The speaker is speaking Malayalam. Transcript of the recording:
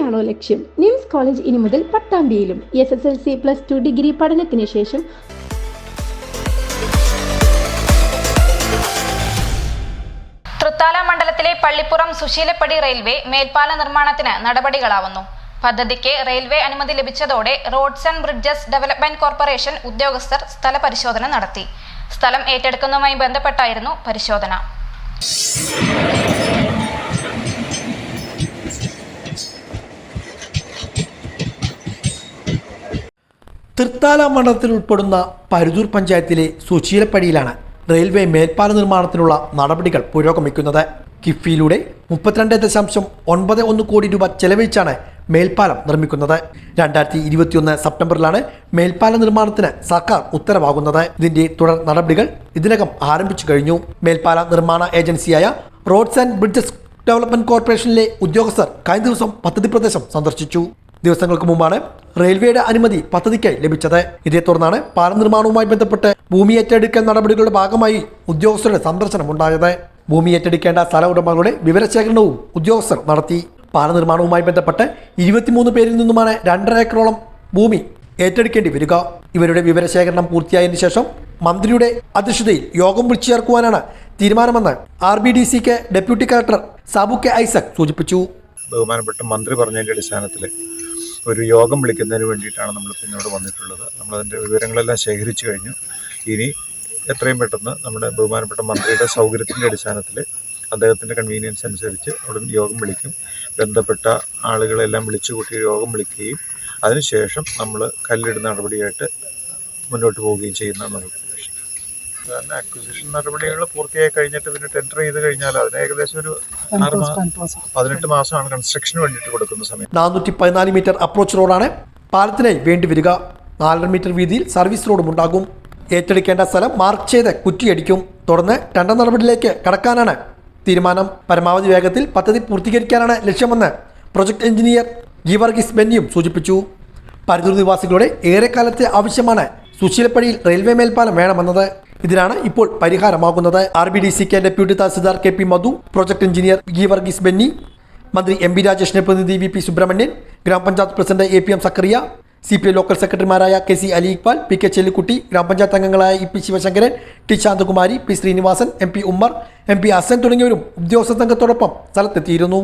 തന്നെയാണോ ലക്ഷ്യം? നിംസ് കോളേജ് ഇനി മുതൽ പട്ടാമ്പിയിലും S S L C plus two degree പഠനത്തിന് ശേഷം തൃത്താല മണ്ഡലത്തിലെ പള്ളിപ്പുറം സുശീലപ്പടി റെയിൽവേ മേൽപ്പാല നിർമ്മാണത്തിന് നടപടികളാവുന്നു. പദ്ധതിക്ക് റെയിൽവേ അനുമതി ലഭിച്ചതോടെ roads and bridges development corporation ഉദ്യോഗസ്ഥർ സ്ഥല പരിശോധന നടത്തി. സ്ഥലം ഏറ്റെടുക്കുന്നതുമായി ബന്ധപ്പെട്ടായിരുന്നു പരിശോധന. തൃത്താല മണ്ഡലത്തിൽ ഉൾപ്പെടുന്ന പരുതൂർ പഞ്ചായത്തിലെ സുശീലപ്പടിയിലാണ് റെയിൽവേ മേൽപ്പാല നിർമ്മാണത്തിനുള്ള നടപടികൾ പുരോഗമിക്കുന്നത്. കിഫ്ബിയിലൂടെ മുപ്പത്തിരണ്ട് ദശാംശം ഒൻപത് ഒന്ന് കോടി രൂപ ചെലവഴിച്ചാണ് മേൽപ്പാലം നിർമ്മിക്കുന്നത്. രണ്ടായിരത്തി ഇരുപത്തിയൊന്ന് സെപ്റ്റംബറിലാണ് മേൽപ്പാല നിർമ്മാണത്തിന് സർക്കാർ ഉത്തരവാകുന്നത്. ഇതിന്റെ തുടർ നടപടികൾ ഇതിനകം ആരംഭിച്ചു കഴിഞ്ഞു. മേൽപ്പാല നിർമ്മാണ ഏജൻസിയായ റോഡ്സ് ആൻഡ് ബ്രിഡ്ജസ് ഡെവലപ്മെന്റ് കോർപ്പറേഷനിലെ ഉദ്യോഗസ്ഥർ കഴിഞ്ഞ ദിവസം പദ്ധതി പ്രദേശം സന്ദർശിച്ചു. ദിവസങ്ങൾക്ക് മുമ്പാണ് റെയിൽവേയുടെ അനുമതി പദ്ധതിക്കായി ലഭിച്ചത്. ഇതേ തുടർന്നാണ് പാലം നിർമ്മാണവുമായി ബന്ധപ്പെട്ട് ഭൂമി ഏറ്റെടുക്കൽ നടപടികളുടെ ഭാഗമായി ഉദ്യോഗസ്ഥരുടെ സന്ദർശനം ഉണ്ടായത്. ഭൂമി ഏറ്റെടുക്കേണ്ട സ്ഥല ഉടമകളുടെ വിവരശേഖരണവും ഉദ്യോഗസ്ഥർ നടത്തി. പാല നിർമ്മാണവുമായി ബന്ധപ്പെട്ട് ഇരുപത്തിമൂന്ന് പേരിൽ നിന്നുമാണ് രണ്ടര ഏക്കറോളം ഭൂമി ഏറ്റെടുക്കേണ്ടി വരിക. ഇവരുടെ വിവരശേഖരണം പൂർത്തിയായതിനു ശേഷം മന്ത്രിയുടെ അധ്യക്ഷതയിൽ യോഗം വിളിച്ചു ചേർക്കുവാനാണ് തീരുമാനമെന്ന് ആർ ബി ഡി സിക്ക് deputy collector Sabu K Isaac സൂചിപ്പിച്ചു. ബഹുമാനപ്പെട്ട മന്ത്രി പറഞ്ഞതിന്റെ അടിസ്ഥാനത്തിൽ ഒരു യോഗം വിളിക്കുന്നതിന് വേണ്ടിയിട്ടാണ് നമ്മൾ പിന്നോട് വന്നിട്ടുള്ളത്. നമ്മളതിന്റെ വിവരങ്ങളെല്ലാം ശേഖരിച്ചു കഴിഞ്ഞു. ഇനി എത്രയും പെട്ടെന്ന് നമ്മുടെ ബഹുമാനപ്പെട്ട മന്ത്രിയുടെ സൗകര്യത്തിന്റെ അടിസ്ഥാനത്തിൽ അദ്ദേഹത്തിന്റെ കൺവീനിയൻസ് അനുസരിച്ച് അവിടെ യോഗം വിളിക്കും. ബന്ധപ്പെട്ട ആളുകളെല്ലാം വിളിച്ചു കൂട്ടി യോഗം വിളിക്കുകയും അതിനുശേഷം നമ്മൾ കല്ലിടുന്ന നടപടിയായിട്ട് മുന്നോട്ട് പോവുകയും ചെയ്യുന്നതാണ് നമുക്ക് ഉദ്ദേശം സാധാരണ അക്വിസിഷൻ നടപടികൾ പൂർത്തിയായി കഴിഞ്ഞിട്ട് പിന്നെ ടെൻഡർ ചെയ്ത് കഴിഞ്ഞാൽ അതിന് ഏകദേശം ഒരു പതിനെട്ട് മാസമാണ് കൺസ്ട്രക്ഷന് വേണ്ടിയിട്ട് കൊടുക്കുന്ന സമയം. നാനൂറ്റി പതിനാല് മീറ്റർ അപ്രോച്ച് റോഡാണ് പാലത്തിനായി വേണ്ടി വരിക. നാലര മീറ്റർ വീതിയിൽ സർവീസ് റോഡും ഉണ്ടാകും. ഏറ്റെടുക്കേണ്ട സ്ഥലം മാർക്ക് ചെയ്ത് കുറ്റിയടിക്കും. തുടർന്ന് ടെൻഡർ നടപടിയിലേക്ക് കടക്കാനാണ് തീരുമാനം. പരമാവധി വേഗത്തിൽ പദ്ധതി പൂർത്തീകരിക്കാനാണ് ലക്ഷ്യമെന്ന് പ്രൊജക്ട് എഞ്ചിനീയർ ഗീവർഗീസ് ബെന്നിയും സൂചിപ്പിച്ചു. പരിതൂർ നിവാസികളുടെ ഏറെക്കാലത്തെ ആവശ്യമാണ്. സുശീലപ്പടിയിൽ റെയിൽവേ മേൽപ്പാലം വേണമെന്നത്. ഇതിനാണ് ഇപ്പോൾ പരിഹാരമാകുന്നത്. ആർ ബി ഡി സിക്ക് deputy tahsildar K P Madhu project engineer ഗി വർഗീസ് ബെന്നി മന്ത്രി എം ബി രാജേഷിനെ പ്രതിനിധി V P Subrahmanyan grama panchayat president A P M Zakaria C P I local സെക്രട്ടറിമാരായ K C Ali Iqbal P K Chellikutty grama panchayat അംഗങ്ങളായ E P Sivasankaran T Santhakumari P Srinivasan M P Ummer M P Asan തുടങ്ങിയവരും ഉദ്യോഗസ്ഥ സംഘത്തോടൊപ്പം സ്ഥലത്തെത്തിയിരുന്നു.